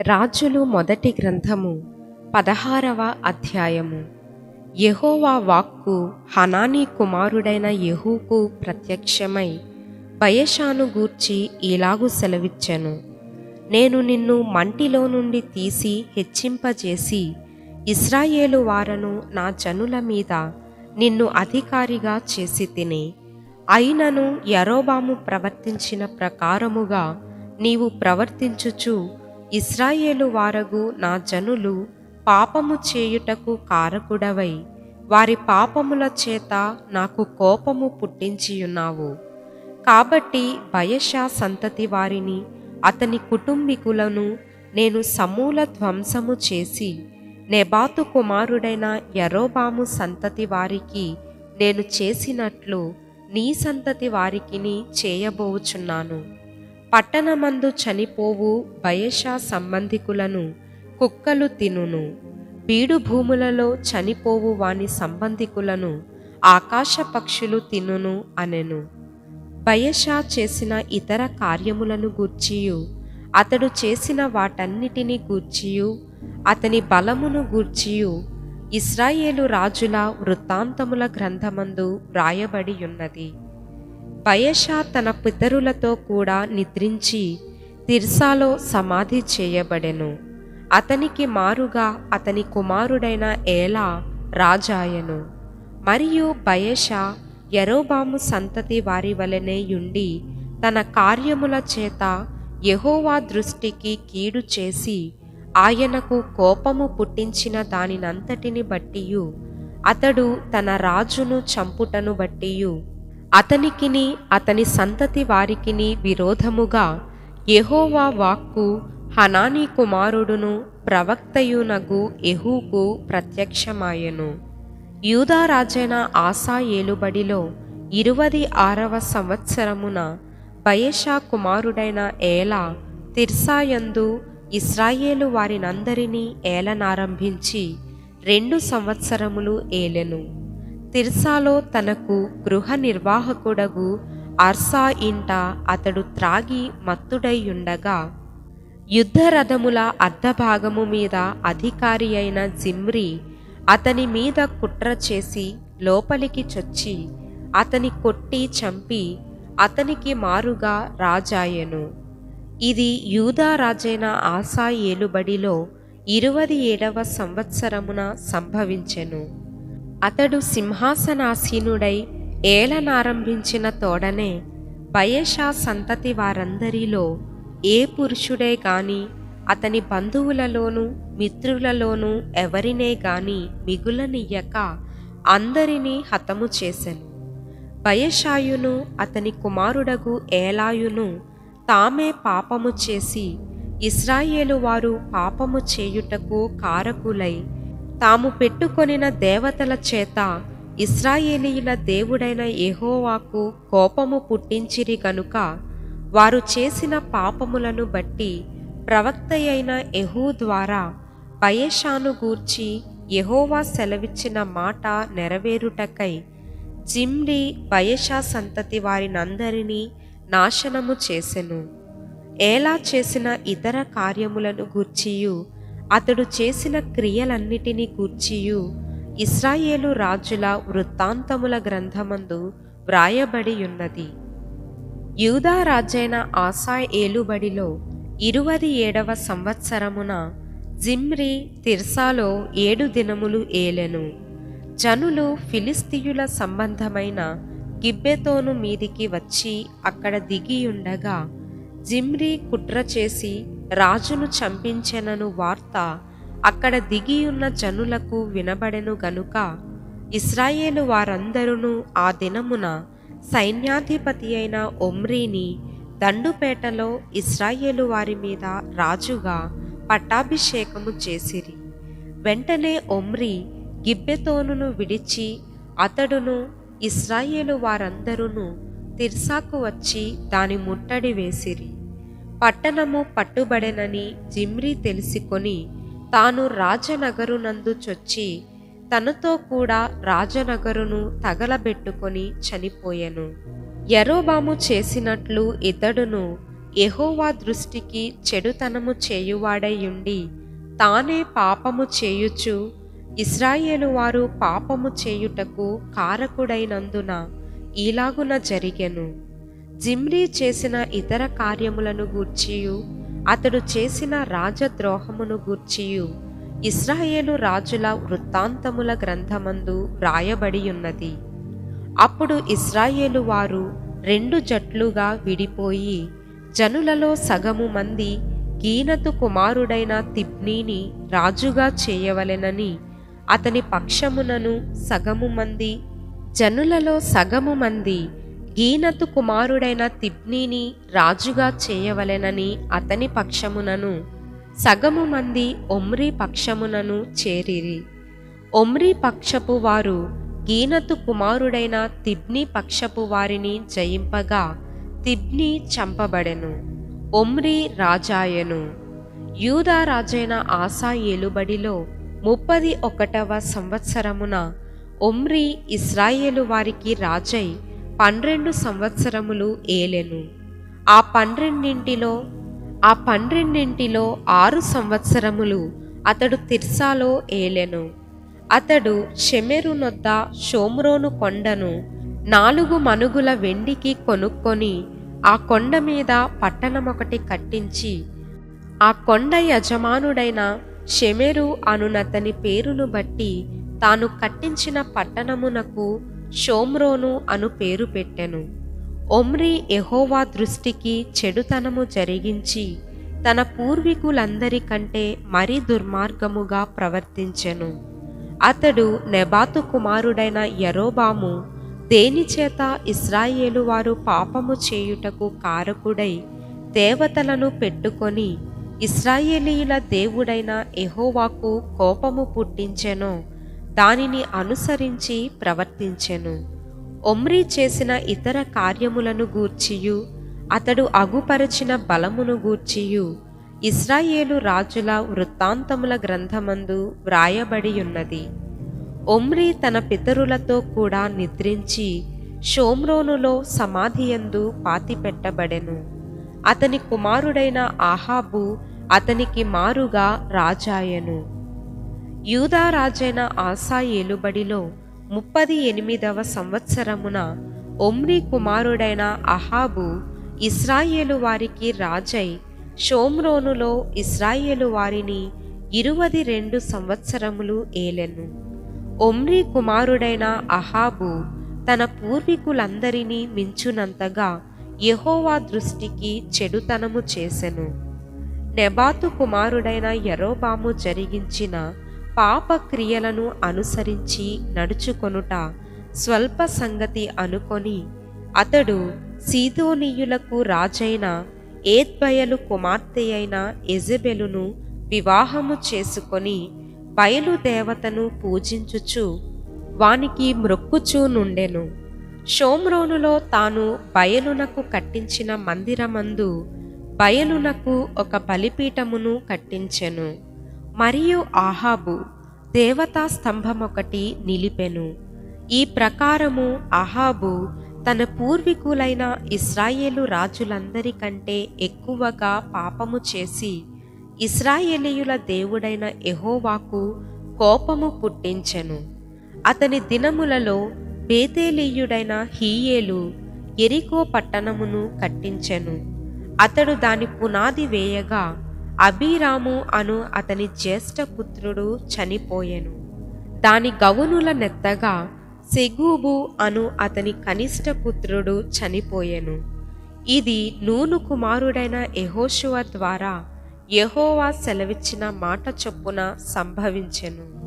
రాజులు మొదటి గ్రంథము పదహారవ అధ్యాయము. యహోవా వాక్కు హనానీ కుమారుడైన యహూకు ప్రత్యక్షమై బయషాను గూర్చి ఇలాగు సెలవిచ్చెను. నేను నిన్ను మంటిలో నుండి తీసి హెచ్చింపజేసి ఇస్రాయేలు వారను నా జనుల మీద నిన్ను అధికారిగా చేసి తిని. అయినను యరోబాము ప్రవర్తించిన ప్రకారముగా నీవు ప్రవర్తించుచు ఇస్రాయేలు వారగు నా జనులు పాపము చేయుటకు కారకుడవై వారి పాపముల చేత నాకు కోపము పుట్టించియున్నావు. కాబట్టి బయషా సంతతి వారిని అతని కుటుంబీకులను నేను సమూల ధ్వంసము చేసి నెబాతు కుమారుడైన యరోబాము సంతతి వారికి నేను చేసినట్లు నీ సంతతి వారికిని చేయబోవుచున్నాను పట్టణమందు చనిపోవు బయషా సంబంధికులను కుక్కలు తినును. బీడు భూములలో చనిపోవు వాని సంబంధికులను ఆకాశ పక్షులు తినును అనెను. బయషా చేసిన ఇతర కార్యములను గూర్చియు. అతడు చేసిన వాటన్నిటిని గూర్చియు. అతని బలమును గూర్చియు. ఇస్రాయేలు రాజుల వృత్తాంతముల గ్రంథమందు వ్రాయబడి ఉన్నది బయషా తన పితరులతో కూడా నిద్రించి తిర్సాలో సమాధి చేయబడెను. అతనికి మారుగా అతని కుమారుడైన ఏలా రాజాయను. మరియు బయష యరోబాము సంతతి వారి వలనే యుండి తన కార్యముల చేత యహోవా దృష్టికి కీడు చేసి ఆయనకు కోపము పుట్టించిన దానినంతటిని బట్టియు అతడు తన రాజును చంపుటను బట్టియు అతనికిని అతని సంతతి వారికిని విరోధముగా యహోవా వాక్కు హనానీ కుమారుడును ప్రవక్తయునగు ఎహూకు ప్రత్యక్షమాయెను. యూదా రాజైన ఆసా ఏలుబడిలో ఇరువది ఆరవ సంవత్సరమున బయషా కుమారుడైన ఏలా తిర్సాయందు ఇస్రాయేలు వారినందరినీ ఏలనారంభించి రెండు సంవత్సరములు ఏలెను. తిర్సాలో తనకు గృహ నిర్వాహకుడగు అర్సా ఇంట అతడు త్రాగి మత్తుడైయుండగా యుద్ధరథముల అర్ధభాగము మీద అధికారి అయిన జిమ్రి అతని మీద కుట్ర చేసి లోపలికి చొచ్చి అతని కొట్టి చంపి అతనికి మారుగా రాజాయెను. ఇది యూదా రాజైన ఆసా ఏలుబడిలో ఇరవై ఏడవ సంవత్సరమున సంభవించెను. అతడు సింహాసనాసీనుడై ఏలనారంభించిన తోడనే బయషా సంతతి వారందరిలో ఏ పురుషుడే గాని అతని బంధువులలోనూ మిత్రులలోనూ ఎవరినే గాని మిగులనియ్యక అందరినీ హతము చేసెను. బయషాయును అతని కుమారుడగు ఏలాయును తామే పాపము చేసి ఇస్రాయేలు వారు పాపము చేయుటకు కారకులై తాము పెట్టుకొనిన దేవతల చేత ఇస్రాయేలీయుల దేవుడైన ఎహోవాకు కోపము పుట్టించిరి గనుక వారు చేసిన పాపములను బట్టి ప్రవక్త అయిన ఎహూ ద్వారా బయేషాను గూర్చి యహోవా సెలవిచ్చిన మాట నెరవేరుటకై జిమ్రి బయషా సంతతి వారినందరినీ నాశనము చేసెను. ఏలా చేసిన ఇతర కార్యములను గూర్చియు అతడు చేసిన క్రియలన్నిటినీ గూర్చియు ఇస్రాయేలు రాజుల వృత్తాంతముల గ్రంథమందు వ్రాయబడి ఉన్నది యూదా రాజైన ఆసా ఏలుబడిలో ఇరువది ఏడవ సంవత్సరమున జిమ్రి తిర్సాలో ఏడు దినములు ఏలెను. జనులు ఫిలిస్తీయుల సంబంధమైన గిబ్బెతోను మీదికి వచ్చి అక్కడ దిగియుండగా జిమ్రి కుట్ర చేసి రాజును చంపించెనను వార్త అక్కడ దిగియున్న జనులకు వినబడెను గనుక ఇస్రాయేలు వారందరూ ఆ దినమున సైన్యాధిపతి అయిన ఒమ్రీని దండుపేటలో ఇస్రాయేలు వారి మీద రాజుగా పట్టాభిషేకము చేసిరి. వెంటనే ఒమ్రీ గిబ్బెతోనును విడిచి అతడును ఇస్రాయేలు వారందరూ తిర్సాకు వచ్చి దాని ముట్టడి వేసిరి. పట్టణము పట్టుబడెనని జిమ్రి తెలుసుకొని తాను రాజనగరునందు చొచ్చి తనతో కూడా రాజనగరును తగలబెట్టుకొని చనిపోయెను. యరోబాము చేసినట్లు ఇతడును ఎహోవా దృష్టికి చెడుతనము చేయువాడైయుండి తానే పాపము చేయుచు ఇస్రాయేలు వారు పాపము చేయుటకు కారకుడైనందున ఇలాగున జరిగెను. జిమ్రీ చేసిన ఇతర కార్యములను గూర్చియు అతడు చేసిన రాజద్రోహమును గూర్చియు. ఇస్రాయేలు రాజుల వృత్తాంతముల గ్రంథమందు వ్రాయబడియున్నది అప్పుడు ఇస్రాయేలు వారు రెండు జట్లుగా విడిపోయి జనులలో సగము మంది గీనతు కుమారుడైన తిబ్నీని రాజుగా చేయవలెనని అతని పక్షమునను సగము మంది జనులలో సగము మంది గీనతు కుమారుడైన తిబ్నీని రాజుగా చేయవలెనని అతని పక్షమునను సగము మంది ఒమ్రీ పక్షమునను చేరిరి. ఒమ్రీ పక్షపు వారు గీనతు కుమారుడైన తిబ్ని పక్షపు వారిని జయింపగా తిబ్ని చంపబడెను. ఒమ్రీ రాజాయను. యూదా రాజైన ఆసా ఏలుబడిలో ముప్పది ఒకటవ సంవత్సరమున ఒమ్రీ ఇస్రాయేలు వారికి రాజై పన్నెండు సంవత్సరములు ఏలెను. ఆ పన్నెండింటిలో ఆ పన్నెండింటిలో ఆరు సంవత్సరములు అతడు తిర్సాలో ఏలెను. అతడు షెమెరునొద్ద షోమ్రోను కొండను నాలుగు మనుగుల వెండికి కొనుక్కొని ఆ కొండ మీద పట్టణమొకటి కట్టించి ఆ కొండ యజమానుడైన షెమెరు అనునతని పేరును బట్టి తాను కట్టించిన పట్టణమునకు షోమ్రోను అను పేరు పెట్టెను. ఒమ్రీ ఎహోవా దృష్టికి చెడుతనము జరిగించి తన పూర్వీకులందరికంటే మరీ దుర్మార్గముగా ప్రవర్తించెను. అతడు నెబాతు కుమారుడైన యరోబాము దేనిచేత ఇస్రాయేలు వారు పాపము చేయుటకు కారకుడై దేవతలను పెట్టుకొని ఇస్రాయేలీల దేవుడైన ఎహోవాకు కోపము పుట్టించెనో. దానిని అనుసరించి ప్రవర్తించెను. ఒమ్రీ చేసిన ఇతర కార్యములను గూర్చియు అతడు అగుపరచిన బలమును గూర్చియు. ఇస్రాయేలు రాజుల వృత్తాంతముల గ్రంథమందు వ్రాయబడి ఉన్నది ఒమ్రీ తన పితరులతో కూడా నిద్రించి షోమ్రోనులో సమాధియందు పాతిపెట్టబడెను. అతని కుమారుడైన ఆహాబు అతనికి మారుగా రాజాయను. యూదా రాజైన ఆసా ఏలుబడిలో ముప్పది ఎనిమిదవ సంవత్సరమున ఒమ్రీ కుమారుడైన అహాబు ఇస్రాయేలు వారికి రాజై షోమ్రోనులో ఇస్రాయేలు వారిని ఇరువది రెండు సంవత్సరములు ఏలెను. ఒమ్రీ కుమారుడైన అహాబు తన పూర్వీకులందరినీ మించునంతగా యహోవా దృష్టికి చెడుతనము చేసెను. నెబాతు కుమారుడైన యరోబాము జరిగించిన పాపక్రియలను అనుసరించి నడుచుకొనుట స్వల్ప సంగతి అనుకొని అతడు సీదోనీయులకు రాజైన ఏద్బయలు కుమార్తె అయిన ఎజెబెలును వివాహము చేసుకొని బయలుదేవతను పూజించుచు వానికి మ్రొక్కుచూ నుండెను. షోమ్రోనులో తాను బయలునకు కట్టించిన మందిరమందు బయలునకు ఒక బలిపీఠమును కట్టించెను. మరియు ఆహాబు దేవతా స్తంభమొకటి నిలిపెను. ఈ ప్రకారము అహాబు తన పూర్వీకులైన ఇస్రాయేలు రాజులందరికంటే ఎక్కువగా పాపము చేసి ఇస్రాయేలీయుల దేవుడైన ఎహోవాకు కోపము పుట్టించెను. అతని దినములలో బేతేలీయుడైన హీయేలు ఎరికో పట్టణమును కట్టించెను. అతడు దాని పునాది వేయగా అభిరాము అను అతని జ్యేష్ఠ పుత్రుడు చనిపోయెను. దాని గవునుల నెత్తగా సెగూబు అను అతని కనిష్ట పుత్రుడు చనిపోయెను. ఇది నూను కుమారుడైన యహోశువ ద్వారా యహోవా సెలవిచ్చిన మాట చొప్పున సంభవించెను.